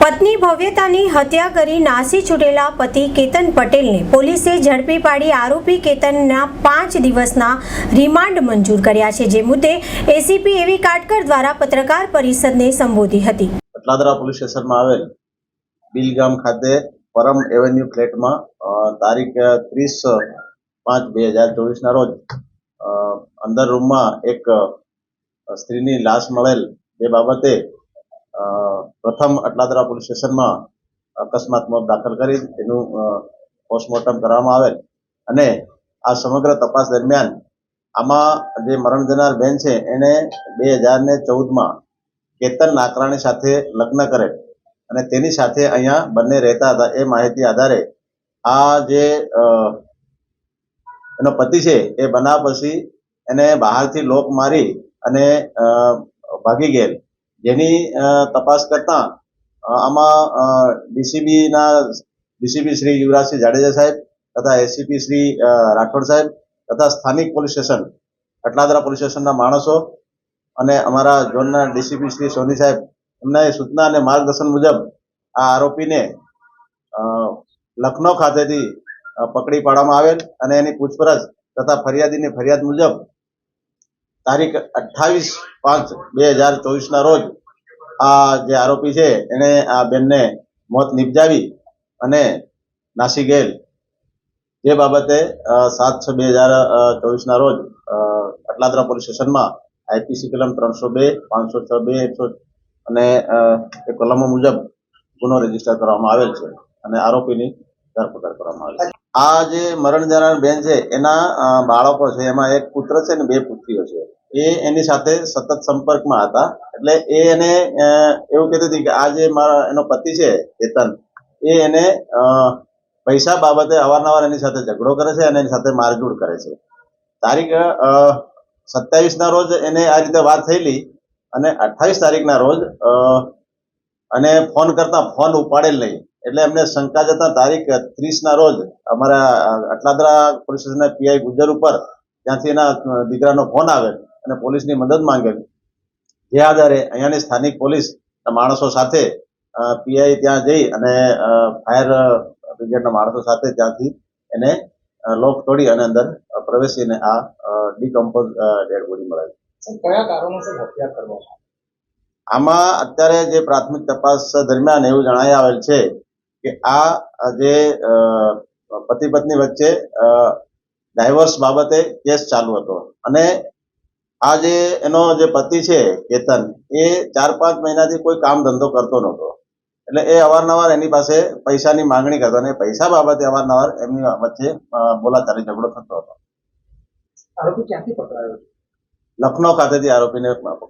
પત્ની ભવ્યતાની હત્યા કરી નાસી છૂટેલા પતિ કેતન પટેલને પોલીસે ઝડપી પાડી આરોપી કેતનના પાંચ દિવસના રિમાન્ડ મંજૂર કર્યા છે, જે મુદ્દે એસીપી એવી કાટકર દ્વારા પત્રકાર પરિષદને સંબોધી હતી. પટલાદરા પોલીસ સ્ટેશનમાં આવેલ બિલગામ ખાતે પરમ એવન્યુ ફ્લેટમાં તારીખ ત્રીસ પાંચ બે હજાર ચોવીસના રોજ અંદર રૂમમાં એક સ્ત્રીની લાશ મળેલ. એ બાબતે પ્રથમ અટલાદરા પોલીસ સ્ટેશનમાં અકસ્માત મોત દાખલ કરી એનું પોસ્ટમોર્ટમ કરવામાં આવેલ. અને આ સમગ્ર તપાસ દરમિયાન આમાં જે મરણ જનાર બેન છે, એને બે હજાર ને ચૌદમાં કેતન નાકરાણી સાથે લગ્ન કરેલ. અને તેની સાથે અહીંયા બંને રહેતા હતા. એ માહિતી આધારે આ જે એનો પતિ છે, એ બનાવ પછી એને બહારથી લોક મારી અને ભાગી ગયેલ. જેની તપાસ કરતા આમાં ડીસીબી ના ડીસીપી શ્રી યુવરાજસિંહ જાડેજા સાહેબ તથા એસીપી શ્રી રાઠોડ સાહેબ તથા સ્થાનિક પોલીસ સ્ટેશન, અટલાદરા પોલીસ સ્ટેશનના માણસો અને અમારા ઝોનના ડીસીપી શ્રી સોની સાહેબ, એમના સૂચના અને માર્ગદર્શન મુજબ આ આરોપીને લખનૌ ખાતેથી પકડી પાડવામાં આવેલ અને એની પૂછપરછ તથા ફરિયાદીની ફરિયાદ મુજબ તારીખ અઠ્ઠાવીસ પાંચ બે હજાર ચોવીસના રોજ આ જે આરોપી છે એને આ બેનને મોત નિપજાવી અને નાસી ગયેલ. જે બાબતે સાત છ બે હજાર ચોવીસના રોજ અટલાદરા પોલીસ સ્ટેશનમાં આઈપીસી કલમ ત્રણસો બે, પાંચસો છ બે, એકસો અને એ કલમો મુજબ ગુનો રજિસ્ટર કરવામાં આવેલ છે અને આરોપીની ધરપકડ કરવામાં આવેલ છે. આ જે મરણ જનાર બેન છે, એના બાળકો છે, એમાં એક પુત્ર છે ને બે પુત્રીઓ છે. એ એની સાથે સતત સંપર્કમાં હતા. એટલે એ એને એવું કહેતી હતી કે આ જે મારા, એનો પતિ છે, કેતન, એ એને પૈસા બાબતે અવારનવાર એની સાથે ઝઘડો કરે છે અને એની સાથે મારઝૂડ કરે છે. તારીખ સત્યાવીસના રોજ એને આ રીતે વાત થયેલી અને અઠ્ઠાવીસ તારીખના રોજ અને ફોન કરતા ફોન ઉપાડેલ નહીં. એટલે એમને શંકા જતા તારીખ ત્રીસના રોજ અમારા અટલાદરા પોલીસ સ્ટેશનના પીઆઈ ગુજર ઉપર ત્યાંથી એના દીકરાનો ફોન આવે. અને પોલીસની મદદ માંગેલી જે આધારે અહીંયાની સ્થાનિક પોલીસ માણસો સાથે પીઆઈ ત્યાં જઈ અને ફાયર બ્રિગેડના માણસો સાથે ત્યાંથી એને લોક તોડી અને અંદર પ્રવેશીને આ ડીકમ્પોઝ ડેડ બોડી મળે કયા કારણોસર હત્યા કરવામાં આમાં અત્યારે જે પ્રાથમિક તપાસ દરમિયાન એવું જણાઈ આવેલ છે કે આ જે પતિ પત્ની વચ્ચે ડાયવર્સ બાબતે કેસ ચાલુ હતો. અને આ જે એનો જે પતિ છે કેતન એ ચાર પાંચ મહિનાથી કોઈ કામ ધંધો કરતો નહોતો. એટલે એ અવારનવાર એની પાસે પૈસાની માંગણી કરતો અને પૈસા બાબતે અવારનવાર એમની વચ્ચે બોલાચાલી ઝઘડો થતો હતો. આરોપી ક્યાંથી પકડાયો? લખનૌ ખાતેથી આરોપીને